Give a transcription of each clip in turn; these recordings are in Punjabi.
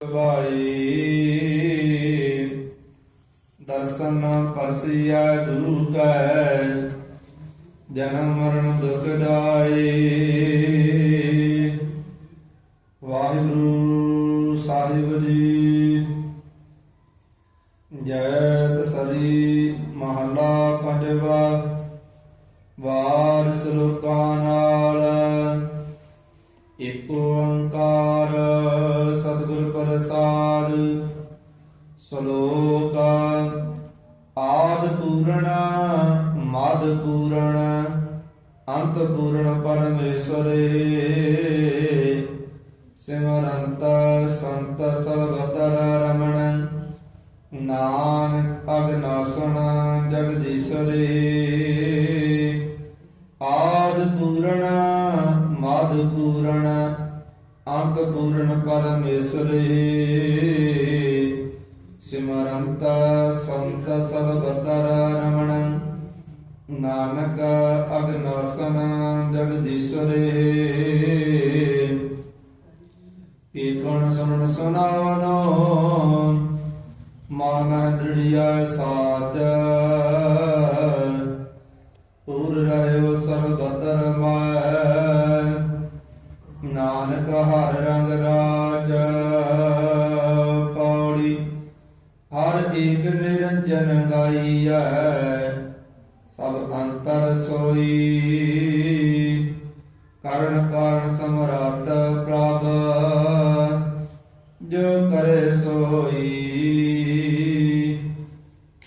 ਭਾਈ ਦਰਸ਼ਨ ਪਰਸਿਆ ਗੁਰੂ ਕੈ, ਜਨਮ ਮਰਨ ਦੁਖ ਡਾਏ। ਵਾਹਿਗੁਰੂ ਸਾਹਿਬ ਜੀ ਜੈਤ ਸਰੀ ਮਹਲਾ ਪੰਜਵਾ ਵਾਰ ਸਲੋਕਾਂ ਅੰਤ ਪੂਰਨ ਪਰਮੇਸ਼ਰੇ ਸਿਮਰੰਤ ਸੰਤ ਸਰਬਤਰ ਰਮਣ। ਨਾਨਕ ਅਗਨਾਸਣ ਜਗਦੀਸ਼ਰੇ। ਆਦ ਪੂਰਨ ਮਦ ਪੂਰਨ ਅੰਤ ਪੂਰਨ ਪਰਮੇਸ਼ਰੇ ਸਿਮਰੰਤ ਸੰਤ ਸਰਬਤਰ ਰਮਣ। ਨਾਨਕ ਅਗਨਾਸਨ ਜਗਦੀਸ਼ਰੇ ਕੀਰਤਨ ਸੁਨਣ ਸੁਨਾਵਨੋ ਮਨ ਦ੍ਰਿੜਿਆ ਸਾਚ। ਪੂਰ ਰਹਿਓ ਸਰਬਤਰ ਮੈਂ, ਨਾਨਕ ਹਰ ਰੰਗ ਰਾਜ। ਪੌੜੀ, ਹਰ ਏਕ ਨਿਰੰਜਨ ਗਾਈਐ। ਸੋਈ। ਕਰਨ ਕਾਰਨ ਸਮਰਾਤ ਪ੍ਰਭ, ਜੋ ਕਰੇ ਸੋਈ।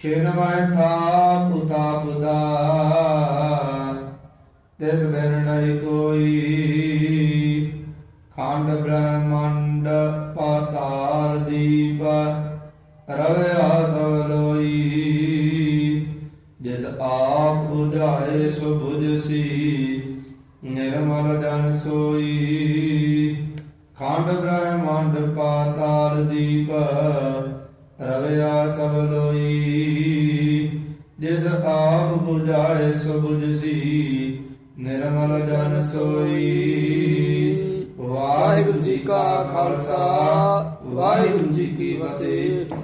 ਖੇਨ ਮੈਂ ਥਾ ਪੁਤਾ ਪੁਦਾ ਤਿਸ ਬਿਨ ਨਹੀਂ ਕੋਈ। ਖੰਡ ਬ੍ਰਹਮੰਡ ਪਾਤਾਲ ਦੀਪ ਰਵਿਆ ਸਭ ਲੋਈ। ਆਪ ਬੁਝਾਏ ਸੋ ਬੁਝਸੀ ਨਿਰਮਲ ਜਨ ਸੋਈ। ਖੰਡ ਬ੍ਰਹਮੰਡ ਪਾਤਾਲ ਦੀਪ, ਰਵਿਆ ਸਭ ਲੋਈ। ਜਿਸ ਆਪ ਬੁਝਾਏ ਸੋ ਬੁਝਸੀ ਨਿਰਮਲ ਜਨ ਸੋਈ। ਵਾਹਿਗੁਰੂ ਜੀ ਕਾ ਖਾਲਸਾ, ਵਾਹਿਗੁਰੂ ਜੀ ਕੀ ਫਤਿਹ।